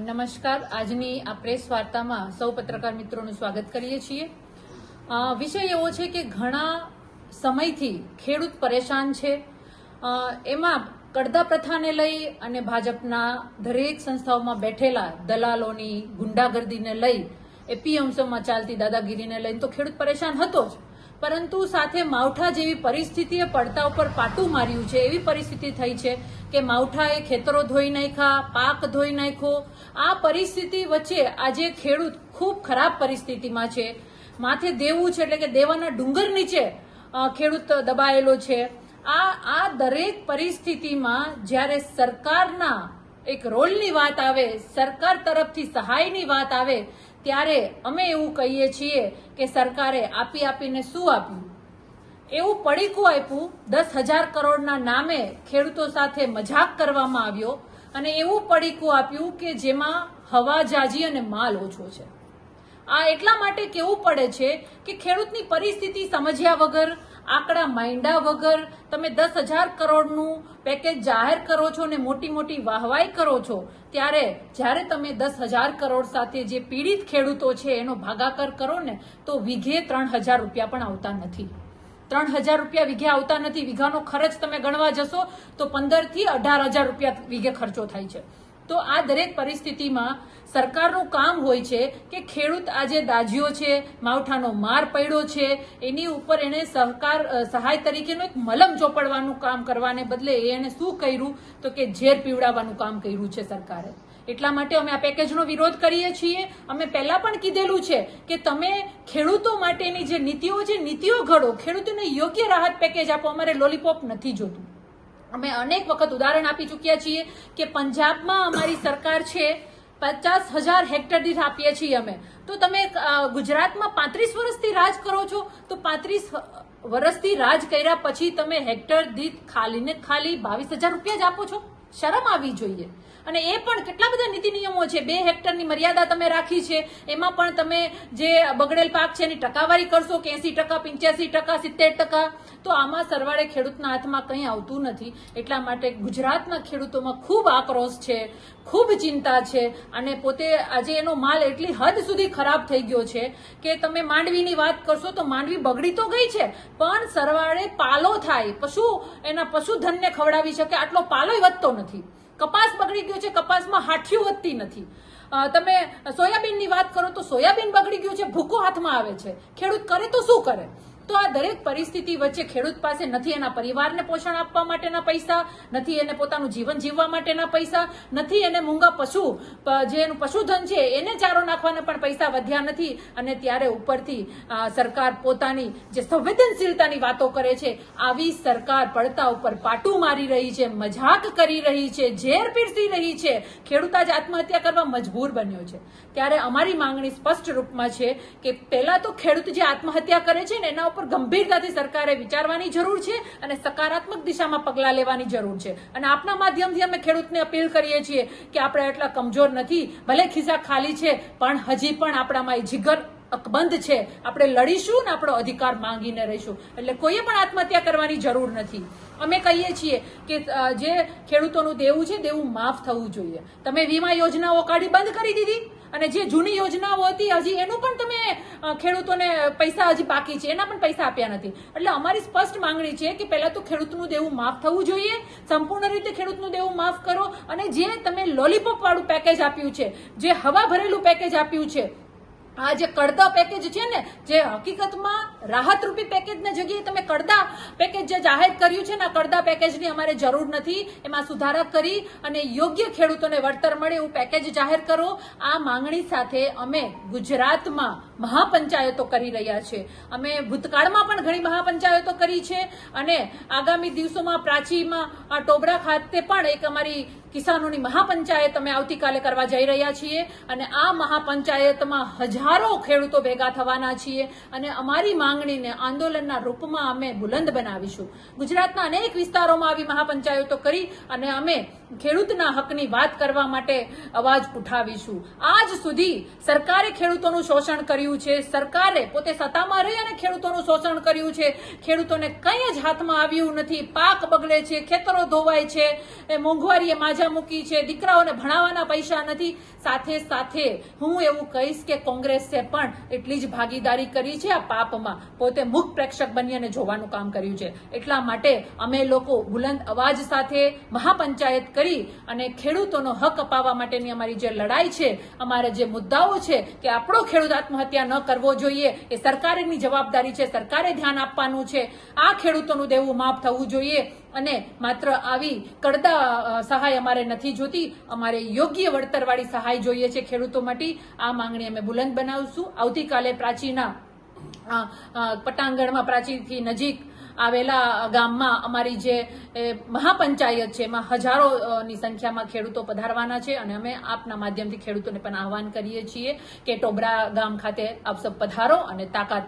નમસ્કાર. આજની આ પ્રેસ વાર્તામાં સૌ પત્રકાર મિત્રોનું સ્વાગત કરીએ છીએ. વિષય એવો છે કે ઘણા સમયથી ખેડૂત પરેશાન છે. એમાં કડદા પ્રથાને લઈ અને ભાજપના દરેક સંસ્થાઓમાં બેઠેલા દલાલોની ગુંડાગર્દીને લઈ એપીએમસીમાં ચાલતી દાદાગીરીને લઈને તો ખેડૂત પરેશાન હતો જ. પરંતુ સાથે માવઠા જેવી પરિસ્થિતિએ પડતા ઉપર પાટું માર્યું છે. એવી પરિસ્થિતિ થઈ છે કે માવઠાએ ખેતરો ધોઈ નાખ્યા, પાક ધોઈ નાખ્યો. આ પરિસ્થિતિ વચ્ચે આજે ખેડૂત ખૂબ ખરાબ પરિસ્થિતિમાં છે. માથે દેવું છે એટલે કે દેવાના ડુંગર નીચે ખેડૂત દબાયેલો છે. આ આ દરેક પરિસ્થિતિમાં જ્યારે સરકારના એક રોલની વાત આવે, સરકાર તરફથી સહાયની વાત આવે ત્યારે અમે એવું કહીએ છીએ કે સરકારે આપી આપીને શું આપ્યું? એવું પડીકું આપ્યું, દસ હજાર કરોડના નામે ખેડૂતો સાથે મજાક કરવામાં આવ્યો અને એવું પડીકું આપ્યું કે જેમાં હવા જાજી અને માલ ઓછો છે. આ એટલા માટે કેવું પડે છે કે ખેડૂતની પરિસ્થિતિ સમજ્યા વગર આંકડા માંડ્યા વગર તમે દસ હજાર કરોડનું પેકેજ જાહેર કરો છો ને મોટી મોટી વાહવાઈ કરો છો, ત્યારે જ્યારે તમે દસ હજાર કરોડ સાથે જે પીડિત ખેડૂતો છે એનો ભાગાકાર કરો ને, તો વીઘે ત્રણ હજાર રૂપિયા પણ આવતા નથી. ત્રણ હજાર રૂપિયા વીઘે આવતા નથી, વીઘાનો ખર્ચ તમે ગણવા જશો, તો પંદરથી અઢાર હજાર રૂપિયા વીઘે ખર્ચો થાય છે. તો આ દરેક પરિસ્થિતિમાં સરકારનું કામ હોય છે કે ખેડૂત આજે દાજ્યો છે, માવઠાનો માર પડ્યો છે, એની ઉપર એને સહકાર સહાય તરીકેનું એક મલમ ચોપડવાનું કામ કરવાને બદલે એને શું કર્યું? તો કે ઝેર પીવડાવવાનું કામ કર્યું છે સરકારે. એટલા માટે અમે આ પેકેજનો વિરોધ કરીએ છીએ. અમે પહેલા પણ કીધેલું છે કે તમે ખેડૂતો માટેની જે નીતિઓ છે, નીતિઓ ઘડો. ખેડૂતોને યોગ્ય રાહત પેકેજ આપો. અમારે લોલીપોપ નથી જોતું. અમે અનેક વખત ઉદાહરણ આપી ચૂક્યા છીએ કે પંજાબમાં અમારી સરકાર છે, પચાસ હજાર હેક્ટર દીઠ આપીએ છીએ અમે. તો તમે ગુજરાતમાં પાંત્રીસ વર્ષથી રાજ કરો છો, તો પાંત્રીસ વર્ષથી રાજ કર્યા પછી તમે હેક્ટર દીઠ ખાલી ને ખાલી બાવીસ હજાર રૂપિયા જ આપો છો? શરમ આવી જોઈએ. અને એ પણ કેટલા બધા નીતિ નિયમો છે? બે હેક્ટરની મર્યાદા તમે રાખી છે. એમાં પણ તમે જે બગડેલ પાક છે એની ટકાવારી કરશો કે એસી ટકા, પંચ્યાસી ટકા, સિત્તેર ટકા? તો આમાં સરવાળે ખેડૂતના હાથમાં કંઈ આવતું નથી. એટલા માટે ગુજરાતના ખેડૂતોમાં ખૂબ આક્રોશ છે, ખૂબ ચિંતા છે અને પોતે આજે એનો માલ એટલી હદ સુધી ખરાબ થઈ ગયો છે કે તમે માંડવીની વાત કરશો તો માંડવી બગડી તો ગઈ છે, પણ સરવાળે પાલો થાય. પશુ, એના પશુધનને ખવડાવી શકે. આટલો પાલોય વધતો નથી. કપાસ બગડી ગયો છે, કપાસમાં હાઠીઓ વધતી નથી. તમે સોયાબીનની વાત કરો તો સોયાબીન બગડી ગયું છે, ભૂકો હાથમાં આવે છે. ખેડૂત કરે તો શું કરે? તો આ દરેક પરિસ્થિતિ વચ્ચે ખેડૂત પાસે નથી એના પરિવારને પોષણ આપવા માટેના પૈસા, નથી એને પોતાનું જીવન જીવવા માટેના પૈસા, નથી એને મૂંગા પશુ જે એનું પશુધન છે, એને ચારો નાખવાના પણ પૈસા વધ્યા નથી. અને ત્યારે ઉપરથી સરકાર પોતાની જે સંવેદનશીલતાની વાતો કરે છે, આવી સરકાર પડતા ઉપર પાટું મારી રહી છે, મજાક કરી રહી છે, ઝેર પીરસી રહી છે. ખેડૂત આજ આત્મહત્યા કરવા મજબૂર બન્યો છે. ત્યારે અમારી માંગણી સ્પષ્ટ રૂપમાં છે કે પહેલા તો ખેડૂત જે આત્મહત્યા કરે છે ને, એના ઉપર ગંભીરતાથી સરકારે વિચારવાની જરૂર છે અને સકારાત્મક દિશામાં પગલાં લેવાની જરૂર છે. અને આપના માધ્યમથી અમે ખેડૂતને અપીલ કરીએ છીએ કે આપણે એટલા કમજોર નથી, ભલે ખિસ્સા ખાલી છે, પણ હજી પણ આપણામાં એ જીગર અકબંધ છે. આપણે લડીશું ને આપણો અધિકાર માંગીને રહીશું. એટલે કોઈએ પણ આત્મહત્યા કરવાની જરૂર નથી. અમે કહીએ છીએ કે જે ખેડૂતોનું દેવું છે, દેવું માફ થવું જોઈએ. તમે વીમા યોજનાઓ કાઢી બંધ કરી દીધી? અને જે જૂની યોજનાઓ હતી, હજી એનું પણ તમે ખેડૂતોને પૈસા હજી બાકી છે, એના પણ પૈસા આપ્યા નથી. એટલે અમારી સ્પષ્ટ માંગણી છે કે પહેલા તો ખેડૂતનું દેવું માફ થવું જોઈએ, સંપૂર્ણ રીતે ખેડૂતનું દેવું માફ કરો અને જે તમે લોલીપોપ વાળું પેકેજ આપ્યું છે, જે હવા ભરેલું પેકેજ આપ્યું છે આ જે કડદા પેકેજ છે ને, જે હકીકતમાં રાહતરૂપી પેકેજની જગ્યાએ તમે કડદા પેકેજ જે જાહેર કર્યું છે ને, આ કડદા પેકેજની અમારે જરૂર નથી. એમાં સુધારા કરી અને યોગ્ય ખેડૂતોને વળતર મળે એવું પેકેજ જાહેર કરો. આ માંગણી સાથે અમે ગુજરાતમાં મહાપંચાયતો કરી રહ્યા છે. અમે ભૂતકાળમાં પણ ઘણી મહાપંચાયતો કરી છે અને આગામી દિવસોમાં પ્રાચીમાં ટોબરા ખાતે પણ એક અમારી કિસાનોની મહાપંચાયત અમે આવતીકાલે કરવા જઈ રહ્યા છીએ અને આ મહાપંચાયતમાં હજારો ખેડૂતો ભેગા થવાના છીએ અને અમારી માંગણીને આંદોલનના રૂપમાં અમે બુલંદ બનાવીશું. ગુજરાતના અનેક વિસ્તારોમાં આવી મહાપંચાયતો કરી અને અમે ખેડૂતના હકની વાત કરવા માટે અવાજ ઉઠાવીશું. આજ સુધી સરકારે ખેડૂતોનું શોષણ કર્યું છે, સરકારે પોતે સત્તામાં રહી અને ખેડૂતોનું શોષણ કર્યું છે. ખેડૂતોને કંઈ જ હાથમાં આવ્યું નથી. પાક બગડે છે, ખેતરો ધોવાય છે, એ મોંઘવારીએ માજા મૂકી છે. દીકરાઓને ભણાવવાના પૈસા નથી. સાથે સાથે હું એવું કહીશ કે કોંગ્રેસે પણ એટલી જ ભાગીદારી કરી છે આ પાપમાં. પોતે મુખ પ્રેક્ષક બની અને જોવાનું કામ કર્યું છે. એટલા માટે અમે લોકો બુલંદ અવાજ સાથે મહાપંચાયત કરી અને ખેડૂતોનો હક અપાવવા માટેની અમારી જે લડાઈ છે, અમારા જે મુદ્દાઓ છે કે આપણો ખેડૂત આત્મહત્યા ન કરવો જોઈએ, એ સરકારની જવાબદારી છે, સરકારે ધ્યાન આપવાનું છે. આ ખેડૂતોનું દેવું માફ થવું જોઈએ. અને માત્ર આવી કડતા સહાય અમારે નથી જોતી. અમારે યોગ્ય વળતરવાળી સહાય જોઈએ છે ખેડૂતો માટે. આ માંગણી અમે બુલંદ બનાવશું. આવતીકાલે પ્રાચીના પટાંગણમાં પ્રાચીનથી નજીક આવેલા ગામમાં અમારી જે મહાપંચાયત છે, એમાં હજારોની સંખ્યામાં ખેડૂતો પધારવાના છે અને અમે આપના માધ્યમથી ખેડૂતોને પણ આહવાન કરીએ છીએ કે ટોબરા ગામ ખાતે આપ સબ પધારો અને તાકાત